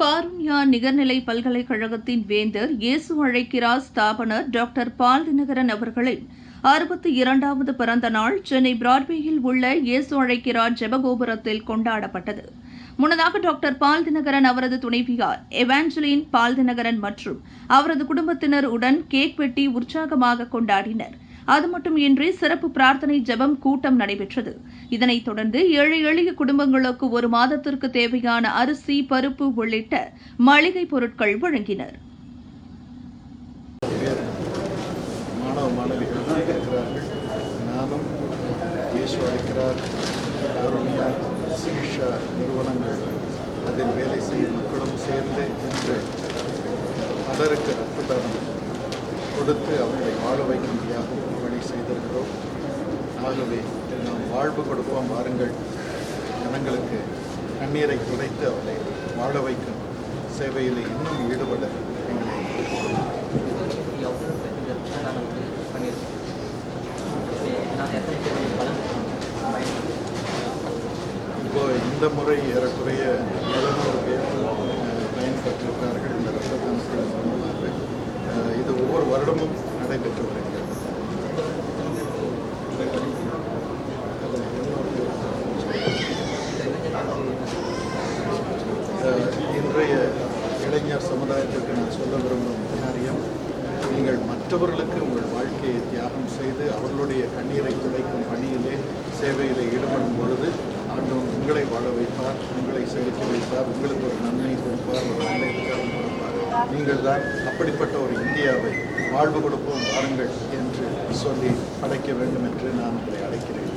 காருண்யா நிகர்நிலை பல்கலைக்கழகத்தின் வேந்தர் இயேசு அழைக்கிறார் ஸ்தாபனர் டாக்டர் பால் தினகரன் அவர்களின் அறுபத்தி இரண்டாவது பிறந்த நாள் சென்னை பிராட்வேயில் உள்ள இயேசு அழைக்கிறார் ஜெபகோபுரத்தில் கொண்டாடப்பட்டது. முன்னதாக டாக்டர் பால் தினகரன் அவரது துணைவியார் எவாஞ்சலின் பால் தினகரன் மற்றும் அவரது குடும்பத்தினர் உடன் கேக் வெட்டி உற்சாகமாக கொண்டாடினர். அது மட்டுமின்றி சிறப்பு பிரார்த்தனை ஜெபம் கூட்டம் நடைபெற்றது. இதனைத் தொடர்ந்து ஏழை எளிய குடும்பங்களுக்கு ஒரு மாதத்திற்கு தேவையான அரிசி பருப்பு உள்ளிட்ட மளிகை பொருட்கள் வழங்கினர். மாணவ நிறுவனங்கள் அதில் வேலை செய்யும் மக்களும் சேர்ந்து என்று பலருக்கு ரத்த தானம் கொடுத்து அவர்களை வாழ வைக்கும்படியாக பணி செய்திருக்கிறோம். ஆகவே நாம் வாழ்வு கொடுப்போம் வாருங்கள். ஜனங்களுக்கு கண்ணீரை துடைத்து அவர்களை வாழ வைக்கும் சேவையில் இன்னும் ஈடுபட எங்களை இப்போ இந்த முறை ஏறக்குறைய ஒவ்வொரு வருடமும் நடைபெற்று வருகிறது. இன்றைய இளைஞர் சமுதாயத்திற்கு நான் சொல்ல விரும்பும் காரியம் நீங்கள் மற்றவர்களுக்கு உங்கள் வாழ்க்கையை தியாகம் செய்து அவர்களுடைய கண்ணீரை துடைக்கும் பணியிலே சேவையிலே ஈடுபடும் பொழுது ஆண்டவன் உங்களை வாழ வைப்பார் உங்களை செலுத்த வைப்பார் உங்களுக்கு ஒரு நன்மை கொடுப்பார் ஒரு நல்ல கொடுப்பார் நீங்கள் தான் அப்படிப்பட்ட ஒரு இந்தியாவை வாழ்வு கொடுப்போம் வாருங்கள் என்று சொல்லி அழைக்க வேண்டும் என்று நான் உங்களை அழைக்கிறேன்.